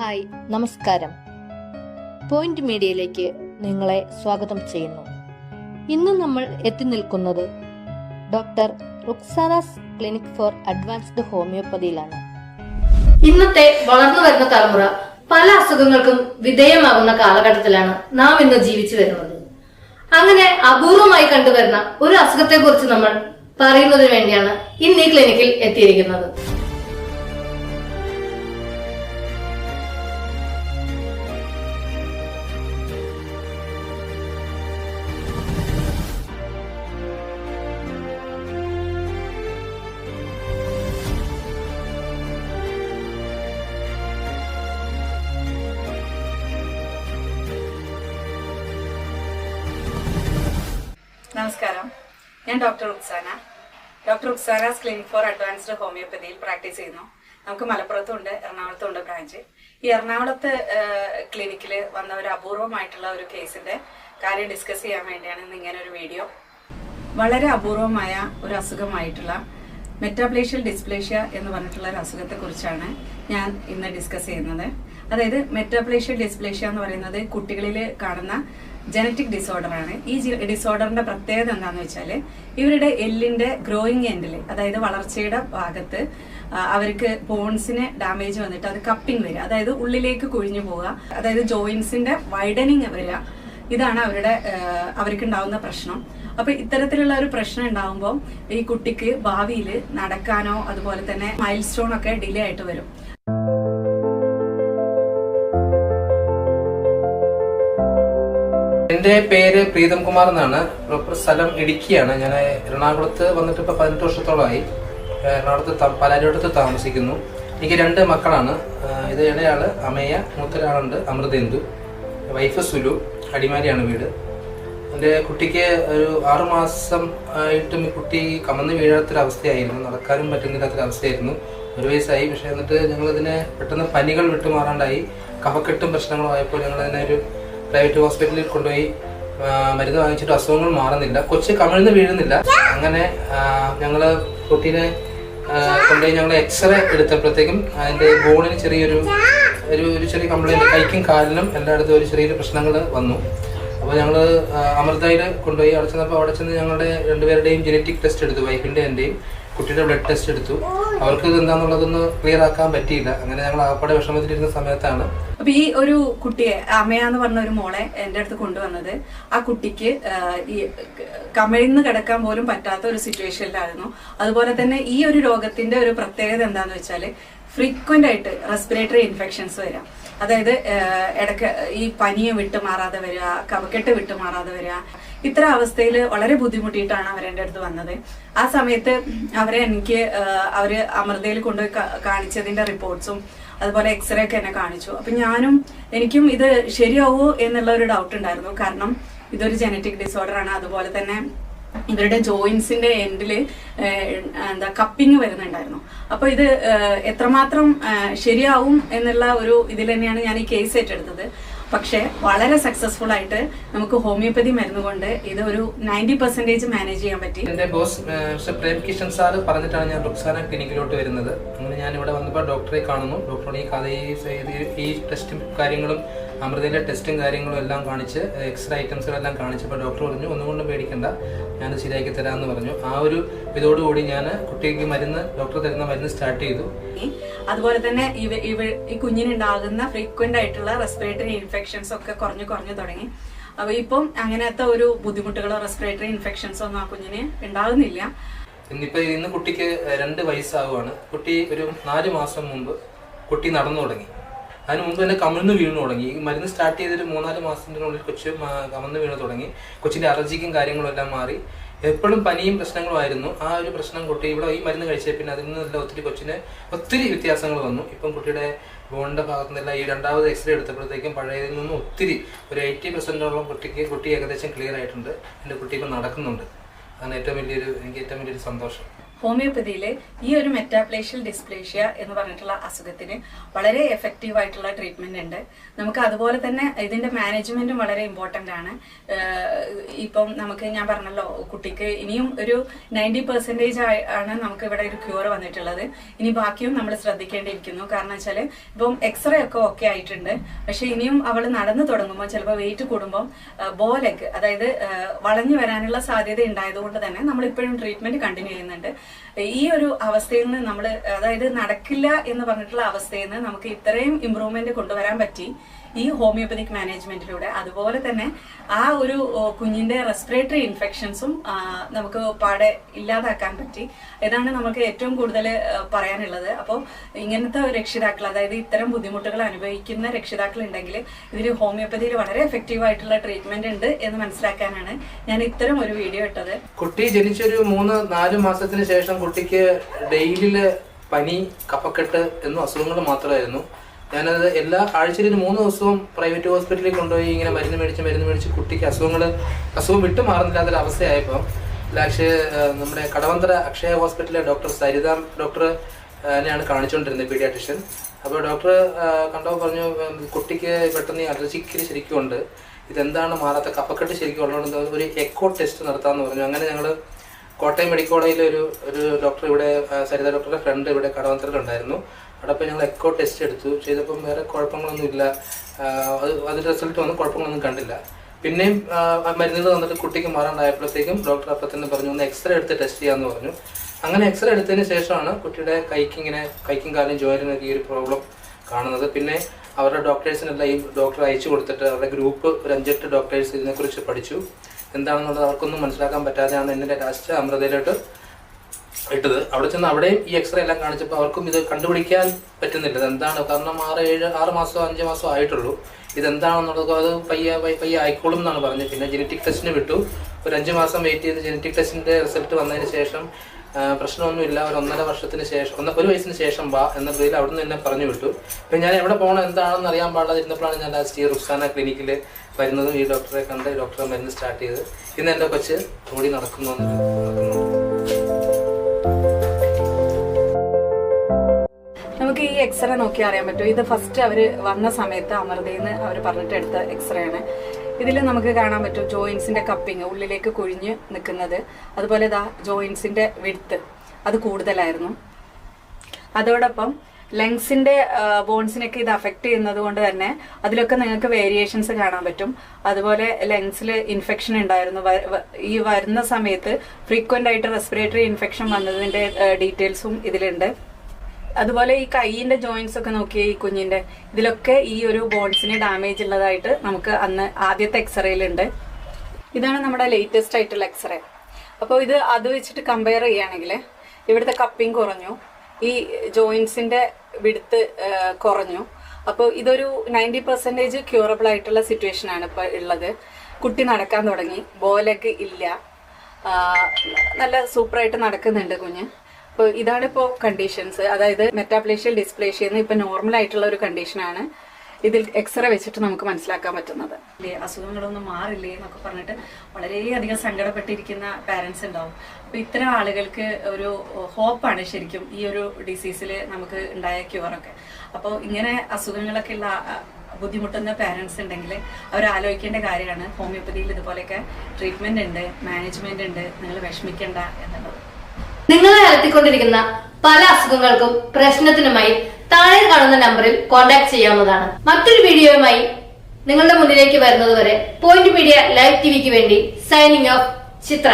Hi നമസ്കാരം. Point മീഡിയയിലേക്ക് നിങ്ങളെ സ്വാഗതം ചെയ്യുന്നു. ഇന്ന് നമ്മൾ എത്തി നിൽക്കുന്നത് doctor Ruksana's clinic for advanced ഹോമിയോപ്പതിയിലാണ്. ഇന്നത്തെ വളർന്നു വരുന്ന തലമുറ പല അസുഖങ്ങൾക്കും വിധേയമാകുന്ന കാലഘട്ടത്തിലാണ് നാം ഇന്ന് ജീവിച്ചു വരുന്നത്. അങ്ങനെ അപൂർവമായി കണ്ടുവരുന്ന ഒരു അസുഖത്തെ കുറിച്ച് നമ്മൾ പറയുന്നതിന് വേണ്ടിയാണ് ഇന്ന് ഈ ക്ലിനിക്കിൽ എത്തിയിരിക്കുന്നത്. നമസ്കാരം. ഞാൻ doctor Ruksana doctor Ruksana's clinic for advanced ഹോമിയോപ്പതിയിൽ practice ചെയ്യുന്നു. നമുക്ക് മലപ്പുറത്തുണ്ട് എറണാകുളത്തുണ്ട് ബ്രാഞ്ച്. ഈ എറണാകുളത്ത് ക്ലിനിക്കിൽ വന്ന ഒരു അപൂർവമായിട്ടുള്ള ഒരു കേസിന്റെ കാര്യം ഡിസ്കസ് ചെയ്യാൻ വേണ്ടിയാണ് ഇന്ന് ഇങ്ങനെ ഒരു വീഡിയോ. വളരെ അപൂർവമായ ഒരു അസുഖമായിട്ടുള്ള മെറ്റാപ്ലേഷ്യൽ ഡിസ്പ്ലേഷ്യ എന്ന് പറഞ്ഞിട്ടുള്ള ഒരു അസുഖത്തെ കുറിച്ചാണ് ഞാൻ ഇന്ന് ഡിസ്കസ് ചെയ്യുന്നത്. അതായത് മെറ്റാപ്ലേഷ്യൽ ഡിസ്പ്ലേഷ്യ എന്ന് പറയുന്നത് കുട്ടികളിൽ കാണുന്ന ജനറ്റിക് ഡിസോർഡറാണ് ഈ ഡിസോർഡറിന്റെ പ്രത്യേകത എന്താണെന്ന് വെച്ചാൽ ഇവരുടെ എല്ലിന്റെ ഗ്രോയിങ് എൻഡിൽ അതായത് വളർച്ചയുടെ ഭാഗത്ത് അവർക്ക് ബോൺസിന് ഡാമേജ് വന്നിട്ട് അത് കപ്പിംഗ് വരിക. അതായത് ഉള്ളിലേക്ക് കുഴിഞ്ഞു പോവുക. അതായത് ജോയിൻസിന്റെ വൈഡനിങ് വരിക. ഇതാണ് അവരുടെ അവർക്ക് ഉണ്ടാവുന്ന പ്രശ്നം. അപ്പൊ ഇത്തരത്തിലുള്ള ഒരു പ്രശ്നം ഉണ്ടാവുമ്പോൾ ഈ കുട്ടിക്ക് ഭാവിയിൽ നടക്കാനോ അതുപോലെ തന്നെ മൈൽ സ്റ്റോൺ ഒക്കെ ഡിലേ ആയിട്ട് വരും. എന്റെ പേര് പ്രീതം കുമാർ എന്നാണ്. പ്രോപ്പർ സ്ഥലം ഇടുക്കിയാണ്. ഞാൻ എറണാകുളത്ത് വന്നിട്ട് ഇപ്പൊ പതിനെട്ട് വർഷത്തോളമായി. എറണാകുളത്ത് ത- താമസിക്കുന്നു. എനിക്ക് രണ്ട് മക്കളാണ്. ഇത് ഇടയാൾ അമയ മൂത്തൊരാളുണ്ട് അമൃതേന്ദു വൈഫ് സുലു അടിമാലിയാണ് വീട്. എന്റെ കുട്ടിക്ക് ഒരു ആറു മാസം ആയിട്ടും ഈ കുട്ടി കമന്ന് വീഴാത്തൊരവസ്ഥയായിരുന്നു. നടക്കാനും പറ്റുന്നില്ലാത്തൊരവസ്ഥയായിരുന്നു. ഒരു വയസ്സായി. പക്ഷെ എന്നിട്ട് ഞങ്ങളിതിനെ പെട്ടെന്ന് പനികൾ വിട്ടുമാറാണ്ടായി. കഫക്കെട്ടും പ്രശ്നങ്ങളും ആയപ്പോൾ ഞങ്ങൾ അതിനെ ഒരു പ്രൈവറ്റ് ഹോസ്പിറ്റലിൽ കൊണ്ടുപോയി മരുന്ന് വാങ്ങിച്ചിട്ട് അസുഖങ്ങൾ മാറുന്നില്ല. കൊച്ച് കമിഴ്ന്ന് വീഴുന്നില്ല. അങ്ങനെ ഞങ്ങൾ കുട്ടീനെ കൊണ്ടുപോയി ഞങ്ങൾ എക്സ്റേ എടുത്തപ്പോഴത്തേക്കും അതിന്റെ ബോണിന് ചെറിയൊരു ഒരു ഒരു ചെറിയ കംപ്ലൈന്റ് കൈക്കും കാലിനും എല്ലായിടത്തും ഒരു ചെറിയൊരു പ്രശ്നങ്ങൾ വന്നു. അപ്പോൾ ഞങ്ങൾ അമൃതയിൽ കൊണ്ടുപോയി. അവിടെ ചെന്നപ്പോൾ അവിടെ ചെന്ന് ഞങ്ങളുടെ രണ്ടുപേരുടെയും ജനറ്റിക് ടെസ്റ്റ് എടുത്തു വൈഫിന്റെ എന്റെയും കുട്ടിയുടെ ബ്ലഡ് ടെസ്റ്റ് എടുത്തു. അവർക്ക് എന്താന്നുള്ളതൊന്ന് ക്ലിയർ ആക്കാൻ പറ്റിയില്ല. അങ്ങനെ ഞങ്ങൾ ആപ്പാടെ വിഷമത്തിലിരുന്ന സമയത്താണ്. അപ്പൊ ഈ ഒരു കുട്ടിയെ അമ്മയാന്ന് പറഞ്ഞ ഒരു മോളെ എന്റെ അടുത്ത് കൊണ്ടുവന്നത് ആ കുട്ടിക്ക് ഈ കമിഴ്ന്ന് കിടക്കാൻ പോലും പറ്റാത്ത ഒരു സിറ്റുവേഷനിലായിരുന്നു അതുപോലെ തന്നെ ഈ ഒരു രോഗത്തിന്റെ ഒരു പ്രത്യേകത എന്താന്ന് വെച്ചാൽ ഫ്രീക്വന്റ് ആയിട്ട് റെസ്പിറേറ്ററി ഇൻഫെക്ഷൻസ് വരാം. അതായത് ഇടയ്ക്ക് ഈ പനിയെ വിട്ടുമാറാതെ വരിക കവക്കെട്ട് വിട്ടുമാറാതെ വരിക ഇത്തരം അവസ്ഥയിൽ വളരെ ബുദ്ധിമുട്ടിയിട്ടാണ് അവരെന്റെ അടുത്ത് വന്നത്. ആ സമയത്ത് അവരെ എനിക്ക് അവർ അമൃതയിൽ കൊണ്ടുപോയി കാണിച്ചതിന്റെ റിപ്പോർട്ട്സും അതുപോലെ എക്സ്റേ ഒക്കെ എന്നെ കാണിച്ചു. അപ്പൊ ഞാനും എനിക്കും ഇത് ശരിയാവോ എന്നുള്ള ഒരു ഡൗട്ട് ഉണ്ടായിരുന്നു. കാരണം ഇതൊരു ജനറ്റിക് ഡിസോർഡർ ആണ്. അതുപോലെ തന്നെ ഇവരുടെ ജോയിൻസിന്റെ എൻഡിൽ എന്താ കപ്പിങ് വരുന്നുണ്ടായിരുന്നു. അപ്പൊ ഇത് എത്രമാത്രം ശരിയാവും എന്നുള്ള ഒരു ഇതിൽ തന്നെയാണ് ഞാൻ ഈ കേസ് ഏറ്റെടുത്തത്. പക്ഷേ വളരെ സക്സസ്ഫുൾ ആയിട്ട് നമുക്ക് ഹോമിയോപ്പതി മരുന്ന് കൊണ്ട് ഇത് ഒരു നയന്റി പെർസെന്റേജ് മാനേജ് ചെയ്യാൻ പറ്റി. എന്റെ boss mister Prem Kishan sir പറഞ്ഞിട്ടാണ് ഞാൻ റുക്സാന ക്ലിനിക്കിലോട്ട് വരുന്നത്. അങ്ങനെ ഞാൻ ഇവിടെ വന്നപ്പോൾ ഡോക്ടറെ കാണുന്നു. ഡോക്ടറോട് ഈ കഥ ഈ ടെസ്റ്റും കാര്യങ്ങളും അമൃതയിലെ ടെസ്റ്റും കാര്യങ്ങളും എല്ലാം കാണിച്ച് എക്സ്റേ ഐറ്റംസുകളെല്ലാം കാണിച്ചപ്പോൾ ഡോക്ടർ പറഞ്ഞു ഒന്നുകൊണ്ടും പേടിക്കണ്ട. ഞാൻ ശരിയാക്കി തരാമെന്ന് പറഞ്ഞു. ആ ഒരു ഇതോടുകൂടി ഞാൻ കുട്ടിക്ക് മരുന്ന് ഡോക്ടർ തരുന്ന മരുന്ന് സ്റ്റാർട്ട് ചെയ്തു. അതുപോലെ തന്നെ ഇവ ഇവ ഈ കുഞ്ഞിനുണ്ടാകുന്ന ഫ്രീക്വന്റ് ആയിട്ടുള്ള റെസ്പിറേറ്ററി ഇൻഫെക്ഷൻസ് ഒക്കെ കുറഞ്ഞു കുറഞ്ഞു തുടങ്ങി. അപ്പൊ ഇപ്പം അങ്ങനത്തെ ഒരു ബുദ്ധിമുട്ടുകളോ റെസ്പിറേറ്ററി ഇൻഫെക്ഷൻസോ ഒന്നും ആ കുഞ്ഞിന് ഉണ്ടാകുന്നില്ല. ഇന്നിപ്പോ ഇന്ന് കുട്ടിക്ക് രണ്ട് വയസ്സാവുകയാണ് കുട്ടി ഒരു നാല് മാസം മുമ്പ് കുട്ടി നടന്നു തുടങ്ങി. അതിന് മുമ്പ് തന്നെ കമിഴ്ന്ന് വീണു തുടങ്ങി. ഈ മരുന്ന് സ്റ്റാർട്ട് ചെയ്തൊരു മൂന്നാൽ മാസത്തിനുള്ളിൽ കൊച്ചു കമന്ന് വീണു തുടങ്ങി. കൊച്ചിന്റെ അലർജിക്കും കാര്യങ്ങളും എല്ലാം മാറി. എപ്പോഴും പനിയും പ്രശ്നങ്ങളുമായിരുന്നു ആ ഒരു പ്രശ്നം കുട്ടി ഇവിടെ ഈ മരുന്ന് കഴിച്ച പിന്നെ അതിൽ നിന്നെല്ലാം ഒത്തിരി കൊച്ചിന് ഒത്തിരി വ്യത്യാസങ്ങൾ വന്നു. ഇപ്പം കുട്ടിയുടെ ബോണിന്റെ ഭാഗത്തു നിന്നെല്ലാം ഈ രണ്ടാമത് എക്സ്റേ എടുത്തപ്പോഴത്തേക്കും പഴയതിൽ നിന്നും ഒത്തിരി ഒരു എയ്റ്റി പെർസെന്റോളം കുട്ടിക്ക് കുട്ടി ഏകദേശം ക്ലിയർ ആയിട്ടുണ്ട്. എന്റെ കുട്ടി ഇപ്പം നടക്കുന്നുണ്ട്. അതാണ് ഏറ്റവും വലിയൊരു എനിക്ക് ഏറ്റവും വലിയൊരു സന്തോഷം. ഹോമിയോപ്പതിയിൽ ഈ ഒരു മെറ്റാപ്ലേഷ്യൽ ഡിസ്പ്ലേഷ്യ എന്ന് പറഞ്ഞിട്ടുള്ള അസുഖത്തിന് വളരെ എഫക്റ്റീവ് ആയിട്ടുള്ള ട്രീറ്റ്മെന്റ് ഉണ്ട്. നമുക്ക് അതുപോലെ തന്നെ ഇതിന്റെ മാനേജ്മെന്റും വളരെ ഇമ്പോർട്ടന്റ് ആണ്. ഇപ്പം നമുക്ക് ഞാൻ പറഞ്ഞല്ലോ കുട്ടിക്ക് ഇനിയും ഒരു നയന്റി പെർസെന്റേജ് ആണ് നമുക്ക് ഇവിടെ ഒരു ക്യൂർ വന്നിട്ടുള്ളത്. ഇനി ബാക്കിയും നമ്മൾ ശ്രദ്ധിക്കേണ്ടിയിരിക്കുന്നു. കാരണം വെച്ചാൽ ഇപ്പം എക്സ്റേ ഒക്കെ ഓക്കെ ആയിട്ടുണ്ട്. പക്ഷെ ഇനിയും അവൾ നടന്നു തുടങ്ങുമ്പോൾ ചിലപ്പോൾ വെയിറ്റ് കൂടുമ്പോൾ ബോലെഗ് അതായത് വളഞ്ഞു വരാനുള്ള സാധ്യത ഉണ്ടായതുകൊണ്ട് തന്നെ നമ്മൾ ഇപ്പോഴും ട്രീറ്റ്മെന്റ് കണ്ടിന്യൂ ചെയ്യുന്നുണ്ട്. ഈ ഒരു അവസ്ഥയിൽ നിന്ന് നമ്മൾ അതായത് നടക്കില്ല എന്ന് പറഞ്ഞിട്ടുള്ള അവസ്ഥയിൽ നിന്ന് നമുക്ക് ഇത്രയും ഇമ്പ്രൂവ്മെന്റ് കൊണ്ടുവരാൻ പറ്റി. ഈ ഹോമിയോപ്പതിക് മാനേജ്മെന്റിലൂടെ അതുപോലെ തന്നെ ആ ഒരു കുഞ്ഞിന്റെ റെസ്പിറേറ്ററി ഇൻഫെക്ഷൻസും നമുക്ക് പാടെ ഇല്ലാതാക്കാൻ പറ്റി. ഇതാണ് നമുക്ക് ഏറ്റവും കൂടുതൽ പറയാനുള്ളത്. അപ്പോൾ ഇങ്ങനത്തെ രക്ഷിതാക്കൾ അതായത് ഇത്തരം ബുദ്ധിമുട്ടുകൾ അനുഭവിക്കുന്ന രക്ഷിതാക്കൾ ഉണ്ടെങ്കിൽ ഇതിൽ ഹോമിയോപ്പതിയിൽ വളരെ എഫക്റ്റീവ് ആയിട്ടുള്ള ട്രീറ്റ്മെന്റ് ഉണ്ട് എന്ന് മനസ്സിലാക്കാനാണ് ഞാൻ ഇത്തരം ഒരു വീഡിയോ ഇട്ടത്. കുട്ടി ജനിച്ചൊരു മൂന്ന് നാല് മാസത്തിന് ശേഷം കുട്ടിക്ക് ഡെയിലി പനി കഫക്കെട്ട് എന്നും അസുഖങ്ങൾ മാത്രമായിരുന്നു. ഞാനത് എല്ലാ ആഴ്ചയിലും ഒരു മൂന്ന് ദിവസവും പ്രൈവറ്റ് ഹോസ്പിറ്റലിൽ കൊണ്ടുപോയി ഇങ്ങനെ മരുന്ന് മേടിച്ച് മരുന്ന് മേടിച്ച് കുട്ടിക്ക് അസുഖങ്ങൾ അസുഖം വിട്ടു മാറുന്നില്ലാത്തൊരു അവസ്ഥയായപ്പോൾ ലാക്ഷ് നമ്മുടെ കടവന്തര അക്ഷയ ഹോസ്പിറ്റലിലെ ഡോക്ടർ സരിത ഡോക്ടർ തന്നെയാണ് കാണിച്ചുകൊണ്ടിരുന്നത് പീഡിയാട്രിഷ്യൻ. അപ്പോൾ ഡോക്ടർ കണ്ടോ പറഞ്ഞു കുട്ടിക്ക് പെട്ടെന്ന് അലർജിക്ക് ശരിക്കും ഉണ്ട് ഇതെന്താണ് മാറാത്ത കഫക്കെട്ട് ശരിക്കും ഉള്ളതുകൊണ്ട് ഒരു എക്കോ ടെസ്റ്റ് നടത്താമെന്ന് പറഞ്ഞു. അങ്ങനെ ഞങ്ങൾ കോട്ടയം മെഡിക്കൽ കോളേജിലെ ഒരു ഒരു ഡോക്ടർ ഇവിടെ സരിത ഡോക്ടറുടെ ഫ്രണ്ട് ഇവിടെ കടവന്തരത്തിലുണ്ടായിരുന്നു. അവിടെ ഇപ്പോൾ ഞങ്ങൾ എക്കോ ടെസ്റ്റ് എടുത്തു. ചെയ്തപ്പം വേറെ കുഴപ്പങ്ങളൊന്നും ഇല്ല. ആ, അത് അതിന്റെ റിസൾട്ട് വന്ന്. കുഴപ്പങ്ങളൊന്നും കണ്ടില്ല. പിന്നെയും മരുന്നുകൾ വന്നിട്ട് കുട്ടിക്ക് മാറാണ്ടായപ്പോഴത്തേക്കും ഡോക്ടർ അപ്പം തന്നെ പറഞ്ഞു ഒന്ന് എക്സ്റേ എടുത്ത് ടെസ്റ്റ് ചെയ്യാമെന്ന് പറഞ്ഞു. അങ്ങനെ എക്സ്റേ എടുത്തതിന് ശേഷമാണ് കുട്ടിയുടെ കൈക്ക് ഇങ്ങനെ കൈക്കും കാലും ജോയിലിനൊക്കെ ഈ ഒരു പ്രോബ്ലം കാണുന്നത്. പിന്നെ അവരുടെ ഡോക്ടേഴ്സിനെല്ലാം ഈ ഡോക്ടർ അയച്ചു കൊടുത്തിട്ട് അവരുടെ ഗ്രൂപ്പ് ഒരു അഞ്ചെട്ട് ഡോക്ടേഴ്സ് ഇതിനെക്കുറിച്ച് പഠിച്ചു. എന്താണെന്നുള്ളത് അവർക്കൊന്നും മനസ്സിലാക്കാൻ പറ്റാതെയാണ് എന്നെ ലാസ്റ്റ് അമൃതയിലോട്ട് ഇട്ടത്. അവിടെ ചെന്ന് അവിടെയും ഈ എക്സ്റേ എല്ലാം കാണിച്ചപ്പോൾ അവർക്കും ഇത് കണ്ടുപിടിക്കാൻ പറ്റുന്നില്ല. എന്താണ്? കാരണം ആറ് ഏഴ് ആറ് മാസമോ അഞ്ച് മാസമോ ആയിട്ടുള്ളൂ. ഇതെന്താണെന്നുള്ളത് അത് പയ്യെ പയ്യ ആയിക്കോളും എന്നാണ് പറഞ്ഞത്. പിന്നെ ജനറ്റിക് ടെസ്റ്റിന് വിട്ടു. ഒരു അഞ്ച് മാസം വെയിറ്റ് ചെയ്ത് ജനറ്റിക് ടെസ്റ്റിന്റെ റിസൾട്ട് വന്നതിന് ശേഷം പ്രശ്നമൊന്നുമില്ല. ഒരു ഒന്നര വർഷത്തിന് ശേഷം ഒന്ന ഒരു വയസ്സിന് ശേഷം വാ എന്ന രീതിയിൽ അവിടെ നിന്ന് എന്നെ പറഞ്ഞു വിട്ടു. ഇപ്പം ഞാൻ എവിടെ പോകണം എന്താണെന്ന് അറിയാൻ പാടില്ലാതിരുന്നപ്പോഴാണ് ഞാൻ ലാസ്റ്റ് ഈ റുക്സാന ക്ലിനിക്കിൽ വരുന്നതും ഈ ഡോക്ടറെ കണ്ട് ഡോക്ടറെ മരുന്ന് സ്റ്റാർട്ട് ചെയ്ത് ഇന്ന് എന്റെ കൊച്ച് ഓടി നടക്കുന്നു നമുക്ക് ഈ എക്സ്റേ നോക്കി അറിയാൻ പറ്റും. ഇത് ഫസ്റ്റ് അവർ വന്ന സമയത്ത് അമൃതയെന്ന് അവർ പറഞ്ഞിട്ട് എടുത്ത എക്സ്റേ ആണ്. ഇതിൽ നമുക്ക് കാണാൻ പറ്റും ജോയിൻസിന്റെ കപ്പിങ് ഉള്ളിലേക്ക് കുഴിഞ്ഞ് നിൽക്കുന്നത്. അതുപോലെ ഇതാ ജോയിൻസിന്റെ വിടുത്ത് അത് കൂടുതലായിരുന്നു. അതോടൊപ്പം ലങ്സിന്റെ ബോൺസിനൊക്കെ ഇത് അഫക്റ്റ് ചെയ്യുന്നത് കൊണ്ട് തന്നെ അതിലൊക്കെ നിങ്ങൾക്ക് വേരിയേഷൻസ് കാണാൻ പറ്റും. അതുപോലെ ലങ്സിൽ ഇൻഫെക്ഷൻ ഉണ്ടായിരുന്നു. ഈ വരുന്ന സമയത്ത് ഫ്രീക്വന്റ് ആയിട്ട് റെസ്പിറേറ്ററി ഇൻഫെക്ഷൻ വന്നതിന്റെ ഡീറ്റെയിൽസും ഇതിലുണ്ട്. അതുപോലെ ഈ കൈയിന്റെ ജോയിന്റ്സ് ഒക്കെ നോക്കിയ ഈ കുഞ്ഞിന്റെ. ഇതിലൊക്കെ ഈ ഒരു ബോൺസിന് ഡാമേജ് ഉള്ളതായിട്ട് നമുക്ക് അന്ന് ആദ്യത്തെ എക്സ്റേയിലുണ്ട് ഇതാണ് നമ്മുടെ ലേറ്റസ്റ്റ് ആയിട്ടുള്ള എക്സ്റേ അപ്പോൾ ഇത് അത് വെച്ചിട്ട് കമ്പയർ ചെയ്യുകയാണെങ്കിൽ ഇവിടുത്തെ കപ്പിങ് കുറഞ്ഞു. ഈ ജോയിന്റ്സിന്റെ വിടുത്ത് കുറഞ്ഞു. അപ്പോൾ ഇതൊരു നയന്റി പെർസെന്റേജ് ക്യൂറബിൾ ആയിട്ടുള്ള സിറ്റുവേഷൻ ആണ് ഇപ്പോൾ ഉള്ളത്. കുട്ടി നടക്കാൻ തുടങ്ങി. ബോലൊക്കെ ഇല്ല. നല്ല സൂപ്പറായിട്ട് നടക്കുന്നുണ്ട് കുഞ്ഞ്. അപ്പോൾ ഇതാണ് ഇപ്പോ കണ്ടീഷൻസ് അതായത് മെറ്റാപ്ലേഷ്യൽ ഡിസ്പ്ലേഷ്യ എന്ന് ഇപ്പൊ നോർമൽ ആയിട്ടുള്ള ഒരു കണ്ടീഷനാണ് ഇതിൽ എക്സ്റേ വെച്ചിട്ട് നമുക്ക് മനസ്സിലാക്കാൻ പറ്റുന്നത്. അസുഖങ്ങളൊന്നും മാറില്ലേ എന്നൊക്കെ പറഞ്ഞിട്ട് വളരെയധികം സങ്കടപ്പെട്ടിരിക്കുന്ന പാരൻസ് ഉണ്ടാവും. അപ്പൊ ഇത്തരം ആളുകൾക്ക് ഒരു ഹോപ്പാണ് ശരിക്കും ഈ ഒരു ഡിസീസിൽ നമുക്ക് ഉണ്ടായ ക്യൂറൊക്കെ അപ്പോൾ ഇങ്ങനെ അസുഖങ്ങളൊക്കെ ഉള്ള ബുദ്ധിമുട്ടുന്ന പാരന്റ്സ് ഉണ്ടെങ്കിൽ അവർ ആലോചിക്കേണ്ട കാര്യമാണ്. ഹോമിയോപ്പതിയിൽ ഇതുപോലെയൊക്കെ ട്രീറ്റ്മെന്റ് ഉണ്ട് മാനേജ്മെന്റ് ഉണ്ട് നിങ്ങൾ വിഷമിക്കേണ്ട എന്നുള്ളത്. നിങ്ങളെ അലട്ടിക്കൊണ്ടിരിക്കുന്ന പല അസുഖങ്ങൾക്കും പ്രശ്നത്തിനുമായി താഴെ കാണുന്ന നമ്പറിൽ കോൺടാക്ട് ചെയ്യാവുന്നതാണ്. മറ്റൊരു വീഡിയോയുമായി നിങ്ങളുടെ മുന്നിലേക്ക് വരുന്നതുവരെ പോയിന്റ് മീഡിയ ലൈവ് ടിവിക്ക് വേണ്ടി സൈനിങ് ഓഫ് ചിത്ര.